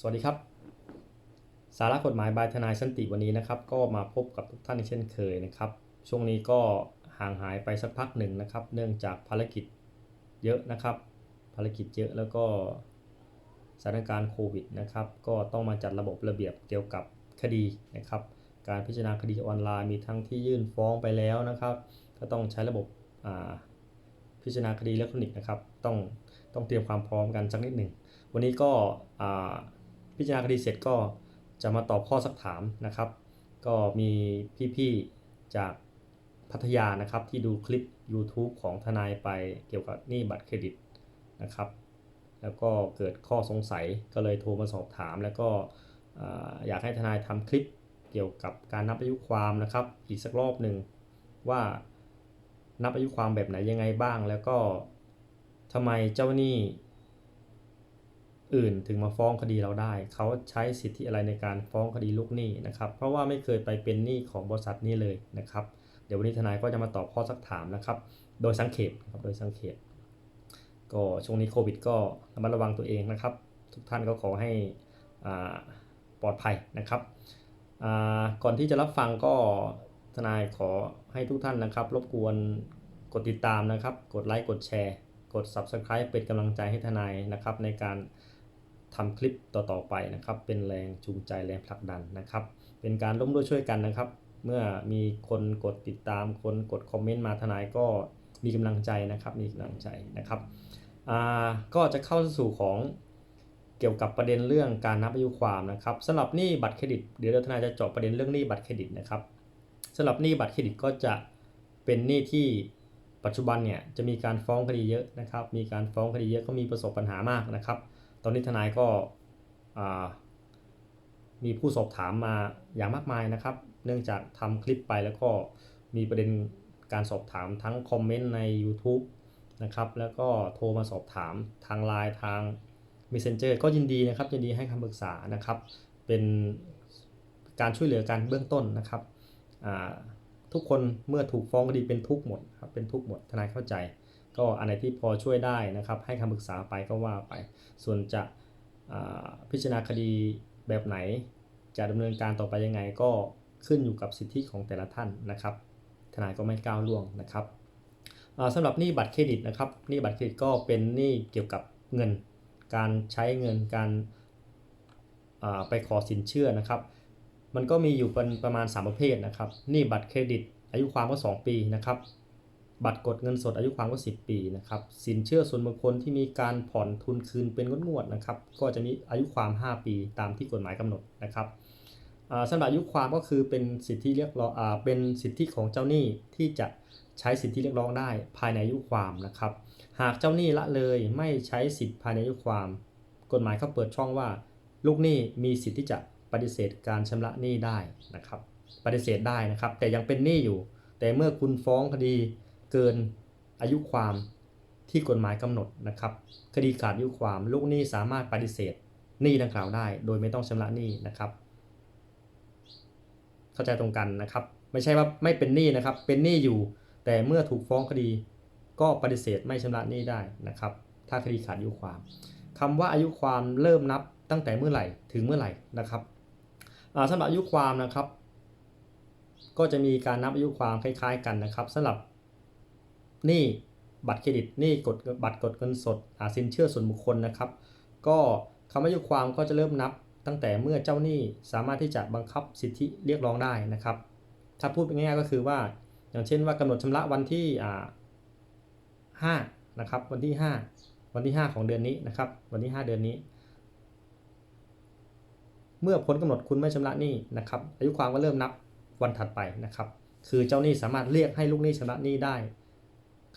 สวัสดีครับ สาระกฎหมายบายทนายสันติวันนี้นะครับ ก็มาพบกับทุกท่านเช่นเคยนะครับ ช่วงนี้ก็ห่างหายไปสักพักหนึ่งนะครับ เนื่องจากภารกิจเยอะนะครับ ภารกิจเยอะแล้วก็สถานการณ์โควิดนะครับ ก็ต้องมาจัดระบบระเบียบเกี่ยวกับคดีนะครับ การพิจารณาคดีออนไลน์มีทั้งที่ยื่นฟ้องไปแล้วนะครับ ก็ต้องใช้ระบบอ่าพิจารณาคดีอิเล็กทรอนิกส์นะครับ ต้องต้องเตรียมความพร้อมกันสักนิดหนึ่ง วันนี้ก็อ่า พิจารณาคดีเสร็จก็จะมาตอบข้อสักถามนะครับ ก็มีพี่ๆจากพัทยานะครับที่ดูคลิป YouTube ของทนายไปเกี่ยวกับหนี้บัตรเครดิตนะครับ แล้วก็เกิดข้อสงสัยก็เลยโทรมาสอบถาม แล้วก็อ่าอยากให้ทนายทำคลิปเกี่ยวกับการนับอายุความนะครับ อีกสักรอบหนึ่งว่านับอายุความแบบไหนยังไงบ้าง แล้วก็ทำไมเจ้าหนี้ อื่นถึงมาฟ้องคดีเราได้ เขาใช้สิทธิอะไรในการฟ้องคดีลูกหนี้นะครับ เพราะว่าไม่เคยไปเป็นหนี้ของบริษัทนี้เลยนะครับ เดี๋ยววันนี้ทนายก็จะมาตอบข้อสักถามนะครับ โดยสังเขปครับโดยสังเขปก็ช่วงนี้โควิด ก็ระมัดระวังตัวเองนะครับ ทุกท่านก็ขอให้อ่าปลอดภัยนะครับอ่าก่อนที่จะรับฟังก็ทนายขอให้ทุกท่านนะครับ รบกวนกดติดตามนะครับ กดไลค์กดแชร์ กด Subscribe เป็นกำลังใจให้ทนายนะครับในการ ทำคลิปต่อๆไปนะครับ เป็นแรงจูงใจแรงผลักดันนะครับ เป็นการร่วมด้วยช่วยกันนะครับ เมื่อมีคนกดติดตาม คนกดคอมเมนต์มาทนายก็มีกำลังใจนะครับ มีกำลังใจนะครับอ่าก็จะเข้าสู่ของเกี่ยวกับประเด็นเรื่องการนับอายุความนะครับสำหรับหนี้บัตรเครดิตเดี๋ยวทนายจะเจาะประเด็นเรื่องหนี้บัตรเครดิตนะครับสำหรับหนี้บัตรเครดิตก็จะเป็นหนี้ที่ปัจจุบันเนี่ยจะมีการฟ้องคดีเยอะนะครับ มีการฟ้องคดีเยอะก็มีประสบปัญหามากนะครับ อนนี้ทนายก็มีผู้สอบถามมาอย่างมากมายนะครับ เนื่องจากทำคลิปไปแล้วก็มีประเด็นการสอบถามทั้งคอมเมนต์ใน YouTube นะครับ แล้วก็โทรมาสอบถามทางไลน์ทาง Messenger ก็ยินดีนะครับ ยินดีให้คำปรึกษานะครับ เป็นการช่วยเหลือกันเบื้องต้นนะครับ ทุกคนเมื่อถูกฟ้องคดีเป็นทุกข์หมดครับ เป็นทุกข์หมดทนายเข้าใจ ก็อันไหนที่พอช่วยได้นะครับ ให้คำปรึกษาไปก็ว่าไป ส่วนจะพิจารณาคดีแบบไหน จะดำเนินการต่อไปยังไงก็ขึ้นอยู่กับสิทธิของแต่ละท่านนะครับ ทนายก็ไม่ก้าวล่วงนะครับอ่าสำหรับหนี้บัตรเครดิตนะครับหนี้บัตรเครดิตก็เป็นหนี้เกี่ยวกับเงิน การใช้เงินการไปขอสินเชื่อนะครับ มันก็มีอยู่เป็นประมาณ 3 ประเภทนะครับหนี้บัตรเครดิต อายุความก็ 2 ปีนะครับ บัตรกดเงินสดอายุความก็10 ปีนะครับ สินเชื่อส่วนบุคคลที่มีการผ่อนทุนคืนเป็นงวดๆนะครับ ก็จะมีอายุความ 5 ปีตามที่กฎหมายกำหนดนะครับสำหรับอายุความก็คือเป็นสิทธิเรียกร้องอเป็นสิทธิของเจ้าหนี้ที่จะใช้สิทธิเรียกร้องได้ภายในอายุความนะครับ หากเจ้าหนี้ละเลยไม่ใช้สิทธิภายในอายุความ กฎหมายเขาเปิดช่องว่า ลูกหนี้มีสิทธิที่จะปฏิเสธการชำระหนี้ได้นะครับ ปฏิเสธได้นะครับ แต่ยังเป็นหนี้อยู่ แต่เมื่อคุณฟ้องคดี เกินอายุความที่กฎหมายกำหนดนะครับ คดีขาดอายุความลูกหนี้สามารถปฏิเสธหนี้ดังกล่าวได้ โดยไม่ต้องชำระหนี้นะครับ เข้าใจตรงกันนะครับ ไม่ใช่ว่าไม่เป็นหนี้นะครับ เป็นหนี้อยู่ แต่เมื่อถูกฟ้องคดี ก็ปฏิเสธไม่ชำระหนี้ได้นะครับ ถ้าคดีขาดอายุความคำว่าอายุความเริ่มนับตั้งแต่เมื่อไหร่ถึงเมื่อไหร่นะครับอ่าสำหรับอายุความนะครับ ก็จะมีการนับอายุความคล้าย ๆ กันนะครับสำหรับ หนี้บัตรเครดิตหนี้กดบัตรกดเงินสดอาสินเชื่อส่วนบุคคลนะครับ ก็คำอายุความก็จะเริ่มนับตั้งแต่เมื่อเจ้าหนี้สามารถที่จะบังคับสิทธิเรียกร้องได้นะครับ ถ้าพูดง่ายๆก็คือว่าอย่างเช่นว่ากำหนดชำระวันที่อ่าห้านะครับวันที่ 5 วันที่ 5 ของเดือนนี้นะครับวันที่ 5 เดือนนี้ เมื่อพ้นกำหนดคุณไม่ชำระหนี้นะครับอายุความก็เริ่มนับวันถัดไปนะครับ คือเจ้าหนี้สามารถเรียกให้ลูกหนี้ชำระหนี้ได้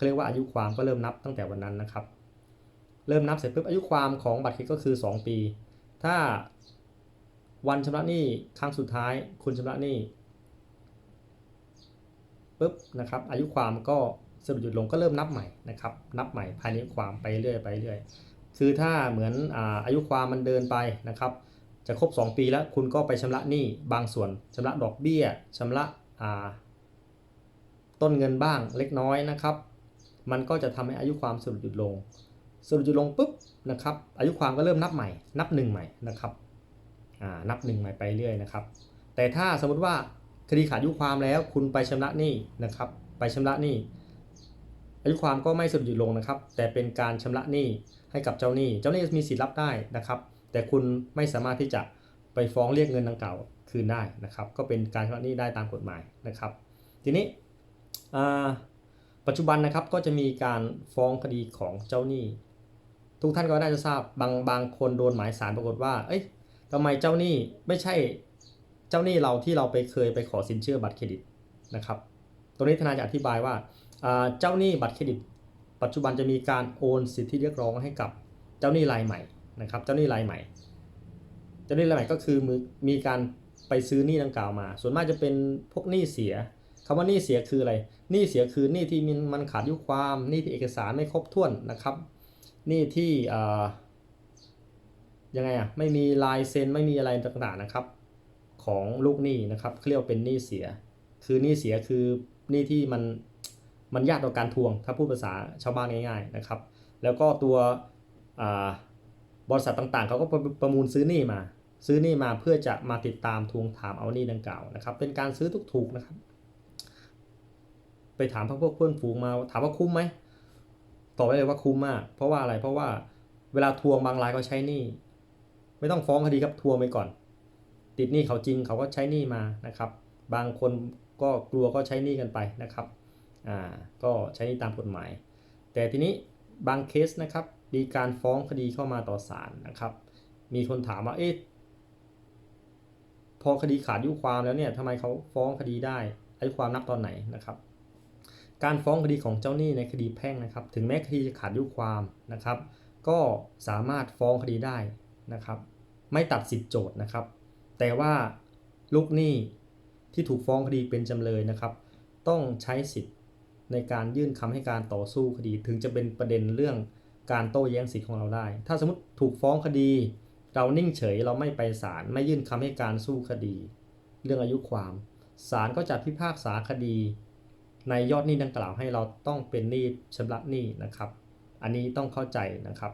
เขาเรียกว่าอายุความก็เริ่มนับตั้งแต่วันนั้นนะครับ เริ่มนับเสร็จปุ๊บอายุความของบัตรเครดิตก็คือ 2 ปี ถ้าวันชำระหนี้ครั้งสุดท้ายคุณชำระหนี้ปุ๊บนะครับอายุความก็สรุปหยุดลงก็เริ่มนับใหม่นะครับนับใหม่ภายในความไปเรื่อยไปเรื่อยคือถ้าเหมือนอาอายุความมันเดินไปนะครับจะครบ 2 ปีแล้วคุณก็ไปชำระหนี้บางส่วนชำระดอกเบี้ยชำระต้นเงินบ้างเล็กน้อยนะครับ มันก็จะทำให้อายุความสรุปหยุดลง สรุปหยุดลงปุ๊บนะครับ อายุความก็เริ่มนับใหม่ นับหนึ่งใหม่นะครับอ่านับหนึ่งใหม่ไปเรื่อยนะครับ แต่ถ้าสมมติว่าคดีขาดอายุความแล้วคุณไปชำระหนี้นะครับ ไปชำระหนี้อายุความก็ไม่สรุปหยุดลงนะครับ แต่เป็นการชำระหนี้ให้กับเจ้าหนี้ เจ้าหนี้มีสิทธิ์รับได้นะครับ แต่คุณไม่สามารถที่จะไปฟ้องเรียกเงินดังกล่าวคืนได้นะครับ ก็เป็นการชำระหนี้ได้ตามกฎหมายนะครับ ทีนี้อ่า ปัจจุบันนะครับก็จะมีการฟ้องคดีของเจ้าหนี้ ทุกท่านก็น่าจะทราบบางบางคนโดนหมายสารปรากฏว่า เอ้ยทำไมเจ้าหนี้ไม่ใช่เจ้าหนี้เราที่เราไปเคยไปขอสินเชื่อบัตรเครดิตนะครับ ตรงนี้ทนายจะอธิบายว่าเจ้าหนี้บัตรเครดิต ปัจจุบันจะมีการโอนสิทธิเรียกร้องให้กับเจ้าหนี้รายใหม่นะครับ เจ้าหนี้รายใหม่ เจ้าหนี้รายใหม่ก็คือมีการไปซื้อหนี้ดังกล่าวมา ส่วนมากจะเป็นพวกหนี้เสีย คำว่าหนี้เสียคืออะไรหนี้เสียคือหนี้ที่มันขาดยุความหนี้ที่เอกสารไม่ครบถ้วนนะครับหนี่ที่ยังไงอะไม่มีลายเซ็นไม่มีอะไรต่างๆนะครับ ของลูกหนี้นะครับเรียกเป็นหนี้เสีย คือหนี้เสียคือหนี้ที่มันมันยากต่อการทวง ถ้าพูดภาษาชาวบ้านง่ายๆนะครับ แล้วก็ตัวบริษัทต่างๆเขาก็ประมูลซื้อหนี้มา ซื้อหนี้มาเพื่อจะมาติดตามทวงถามเอาหนี้ดังกล่าวนะครับ เป็นการซื้อถูกนะครับ ไปถามพวกเพื่อนฝูงมาถามว่าคุ้มไหมตอบไว้เลยว่าคุ้มมาก เพราะว่าอะไรเพราะว่าเวลาทวงบางรายก็ใช้หนี้ไม่ต้องฟ้องคดีครับทวงไปก่อน ติดหนี้เขาจริงเขาก็ใช้หนี้มานะครับ บางคนก็กลัวก็ใช้หนี้กันไปนะครับอ่าก็ใช้หนี้ตามกฎหมาย แต่ทีนี้บางเคสนะครับมีการฟ้องคดีเข้ามาต่อศาลนะครับ มีคนถามว่าเอ๊ะพอคดีขาดอายุความแล้วเนี่ยทำไมเขาฟ้องคดีได้อายุความนับตอนไหนนะครับ การฟ้องคดีของเจ้าหนี้ในคดีแพ่งนะครับ ถึงแม้คดีจะขาดอายุความนะครับ ก็สามารถฟ้องคดีได้นะครับ ไม่ตัดสิทธิโจทย์นะครับ แต่ว่าลูกหนี้ที่ถูกฟ้องคดีเป็นจำเลยนะครับ ต้องใช้สิทธิ์ในการยื่นคำให้การต่อสู้คดี ถึงจะเป็นประเด็นเรื่องการโต้แย้งสิทธิของเราได้ ถ้าสมมติถูกฟ้องคดี เรานิ่งเฉยเราไม่ไปศาลไม่ยื่นคำให้การสู้คดี เรื่องอายุความศาลก็จะพิพากษาคดี ในยอดหนี้ดังกล่าวให้เราต้องเป็นหนี้ชำระหนี้นะครับ อันนี้ต้องเข้าใจนะครับ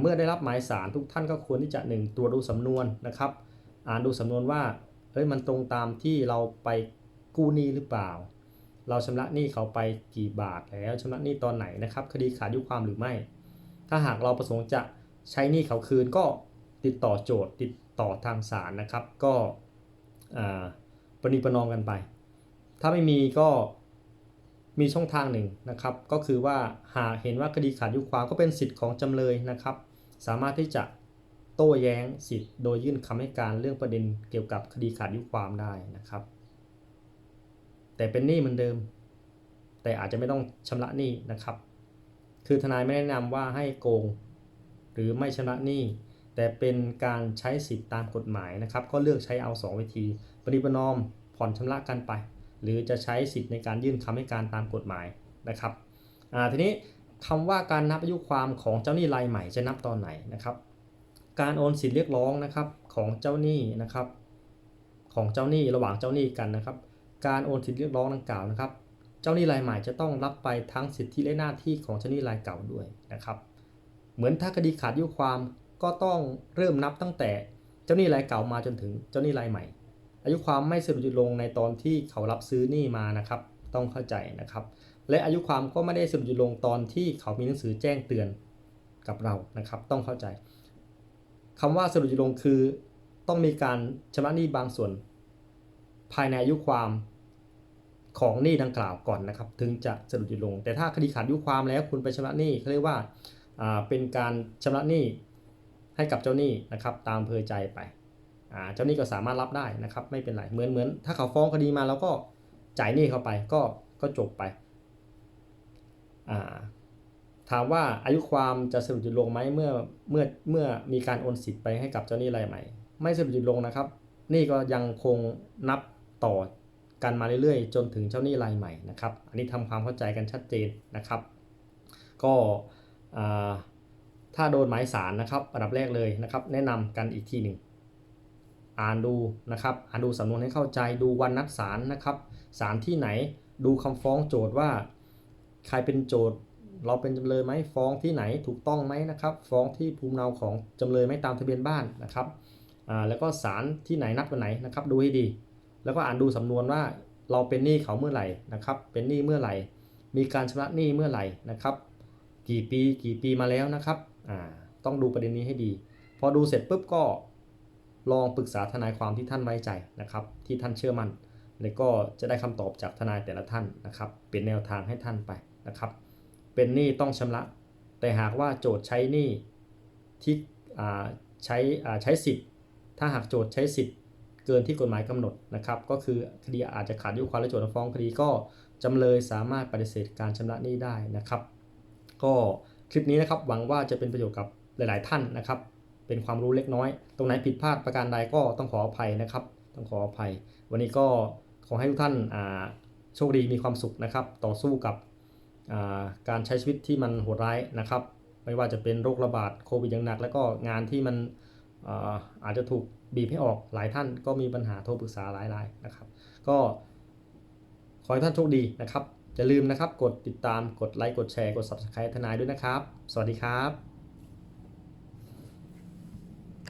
เมื่อได้รับหมายสารทุกท่านก็ควรที่จะหนึ่งตรวดูสำนวนนะครับอ่านดูสำนวนว่าเฮ้ยมันตรงตามที่เราไปกู้หนี้หรือเปล่า เราชำระหนี้เขาไปกี่บาทแล้วชำระหนี้ตอนไหนนะครับ คดีขาดยุความหรือไม่ ถ้าหากเราประสงค์จะใช้หนี้เขาคืนก็ติดต่อโจทย์ติดต่อทางศาลนะครับ ก็อ่าประนีประนอมกันไป ถ้าไม่มีก็ มีช่องทางหนึ่งนะครับ ก็คือว่าหากเห็นว่าคดีขาดอายุความก็เป็นสิทธิ์ของจำเลยนะครับ สามารถที่จะโต้แย้งสิทธิ์โดยยื่นคำให้การเรื่องประเด็นเกี่ยวกับคดีขาดอายุความได้นะครับ แต่เป็นหนี้เหมือนเดิม แต่อาจจะไม่ต้องชำระหนี้นะครับ คือทนายไม่แนะนำว่าให้โกง หรือไม่ชำระหนี้แต่เป็นการใช้สิทธิ์ตามกฎหมายนะครับ ก็เลือกใช้เอา 2 วิธีปฏิปนอมผ่อนชำระกันไป หรือจะใช้สิทธิ์ในการยื่นคำให้การตามกฎหมายนะครับทีนี้คำว่าการนับอายุความของเจ้าหนี้รายใหม่จะนับตอนไหนนะครับ การโอนสิทธิ์เรียกร้องนะครับของเจ้าหนี้นะครับ ของเจ้าหนี้ระหว่างเจ้าหนี้กันนะครับ การโอนสิทธิ์เรียกร้องดังกล่าวนะครับ เจ้าหนี้รายใหม่จะต้องรับไปทั้งสิทธิและหน้าที่ของเจ้าหนี้รายเก่าด้วยนะครับ เหมือนถ้าคดีขาดอายุความก็ต้องเริ่มนับตั้งแต่เจ้าหนี้รายเก่ามาจนถึงเจ้าหนี้รายใหม่ อายุความไม่สรุปหยุดลงในตอนที่เขารับซื้อหนี้มานะครับ ต้องเข้าใจนะครับ และอายุความก็ไม่ได้สรุปหยุดลงตอนที่เขามีหนังสือแจ้งเตือนกับเรานะครับ ต้องเข้าใจคำว่าสรุปหยุดลงคือ ต้องมีการชำระหนี้บางส่วน ภายในอายุความของหนี้ดังกล่าวก่อนนะครับ ถึงจะสรุปหยุดลง แต่ถ้าคดีขาดอายุความแล้วคุณไปชำระหนี้เขาเรียกว่าเป็นการชำระหนี้ให้กับเจ้าหนี้นะครับ ตามเพอใจไป เจ้าหนี้ก็สามารถรับได้นะครับไม่เป็นไรเหมือนเหมือนถ้าเขาฟ้องคดีมาแล้วก็จ่ายหนี้เข้าไปก็ก็จบไปอ่าถามว่าอายุความจะสรุปหยุดลงไหมเมื่อเมื่อเมื่อมีการโอนสิทธิ์ไปให้กับเจ้าหนี้รายใหม่ ไม่สรุปหยุดลงนะครับ นี่ก็ยังคงนับต่อกันมาเรื่อยๆ จนถึงเจ้าหนี้รายใหม่นะครับ อันนี้ทำความเข้าใจกันชัดเจนนะครับ ก็อ่าถ้าโดนหมายสารนะครับอันดับแรกเลยนะครับ แนะนำกันอีกทีหนึ่ง อ่านดูนะครับ อ่านดูสำนวนให้เข้าใจดูวันนัดศาลนะครับศาลที่ไหนดูคำฟ้องโจทย์ว่า ใครเป็นโจทย์เราเป็นจำเลยไหมฟ้องที่ไหนถูกต้องไหมนะครับ ฟ้องที่ภูมิเนาของจำเลยไหมตามทะเบียนบ้านนะครับอ่าแล้วก็ศาลที่ไหนนัดวันไหนนะครับ ดูให้ดี แล้วก็อ่านดูสำนวนว่าเราเป็นหนี้เขาเมื่อไหร่นะครับ เป็นหนี้เมื่อไหร่ มีการชำระหนี้เมื่อไหร่นะครับ กี่ปีกี่ปีมาแล้วนะครับอ่าต้องดูประเด็นนี้ให้ดี พอดูเสร็จปุ๊บก็ ลองปรึกษาทนายความที่ท่านไว้ใจนะครับ ที่ท่านเชื่อมั่นแล้วก็จะได้คำตอบจากทนายแต่ละท่านนะครับ เป็นแนวทางให้ท่านไปนะครับ เป็นหนี้ต้องชำระ แต่หากว่าโจทย์ใช้หนี้ที่ใช้ใช้สิทธิ์ ถ้าหากโจทย์ใช้สิทธิ์เกินที่กฎหมายกำหนดนะครับ ก็คือคดีอาจจะขาดอายุความและโจทย์ฟ้องคดีก็จำเลยสามารถปฏิเสธการชำระหนี้ได้นะครับ ก็คลิปนี้นะครับหวังว่าจะเป็นประโยชน์กับหลาย ๆ ท่านนะครับ เป็นความรู้เล็กน้อย ตรงไหนผิดพลาดประการใดก็ต้องขออภัยนะครับ ต้องขออภัย วันนี้ก็ขอให้ทุกท่านโชคดีมีความสุขนะครับ ต่อสู้กับาการใช้ชีวิตที่มันโหดร้ายนะครับ ไม่ว่าจะเป็นโรคระบาดโควิดอย่างหนัก แล้วก็งานที่มันอาอาจจะถูกบีบให้ออกหลายท่านก็มีปัญหาโทรปรึกษาหลายรายนะครับ ก็ขอให้ท่านโชคดีนะครับอย่าลืมนะครับ กดติดตามกดไลค์กดแชร์กด subscribe ทนายด้วยนะครับ สวัสดีครับ